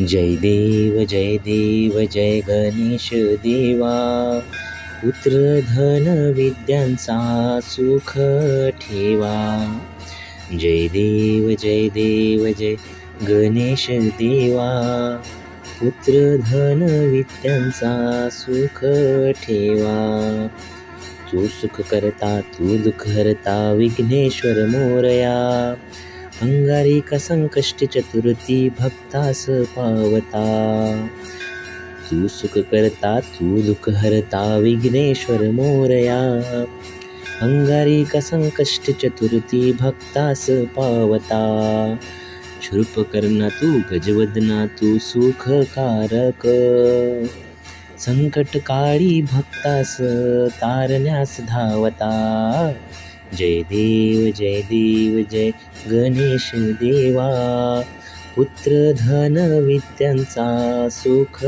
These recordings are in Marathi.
जय देव जय देव जय गणेश देवा। पुत्र धन विद्यांचा सुख ठेवा। जय देव जय देव जय गणेश देवा। पुत्र धन विद्यांचा सुख ठेवा। तू सुख करता तू दुःख हरता विघ्नेश्वर मोरया। अंगारिक संकष्टी चतुर्थी भक्तास पावता। तू सुख करता तू दुःख हरता विघ्नेश्वर मोरया। अंगारिक संकष्ट चतुर्थी भक्तास पावता। शूर्पकर्णा तू गजवदना तू सुखकारक। संकटकाळी भक्तास तारण्यास धावता। जय देव जय देव जय गणेश देवा. पुत्र धन विद्यांचा सुख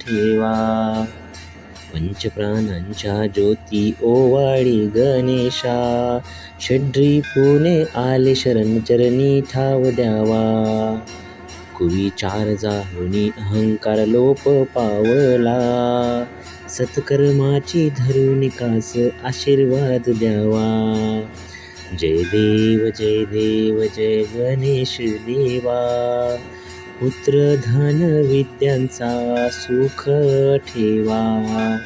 ठेवा. पंचप्राणांच्या ज्योती ओवाळी गणेशा. षड्री पुणे आले शरण चरणी ठाव द्यावा. कुवी चार जाहुनी अहंकार लोप पावला. सत्कर्माची धरुनिकास आशीर्वाद द्यावा. जय देव जय देव जय गणेश देवा. पुत्र धन विद्यांचा सुख ठेवा.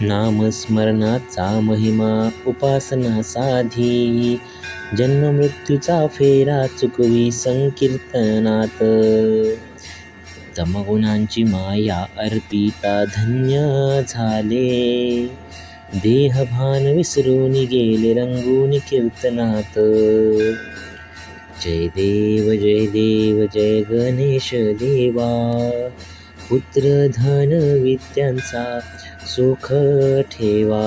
नामस्मरणाचा महिमा उपासना साधी. जन्ममृत्यूचा फेरा चुकवी संकीर्तनात. तमगुणांची माया अर्पिता धन्य झाले. देहभान विसरून गेले रंगून कीर्तनात. जय देव जय देव जय गणेश देवा. पुत्र धन विद्यांचा सुख ठेवा.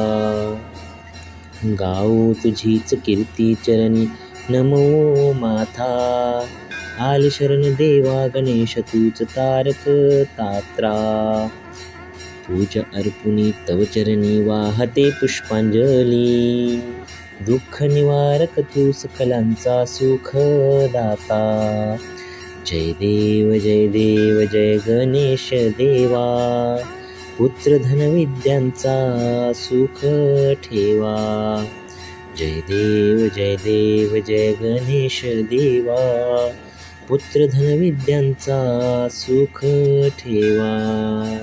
गाऊ तुझीच कीर्ती चरणी नमो माथा आली शरण देवा गणेश तूच तारक तात्रा. पूज अर्पुनी तव चरणी वाहते पुष्पांजली. दुःख निवारक तू सकलांचा सुख दाता जय देव जय देव जय गणेश देवा. पुत्र धनविद्यांचा सुख ठेवा. जय देव जय देव जय गणेश देवा. पुत्र धनविद्यांचा सुख ठेवा.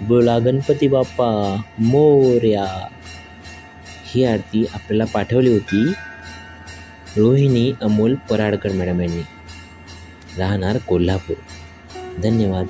बोला गणपती बाप्पा मोर्या. ही आरती आपल्याला पाठवली होती रोहिणी अमोल पराडकर मॅडम यांनी. राहणार कोल्हापूर. धन्यवाद.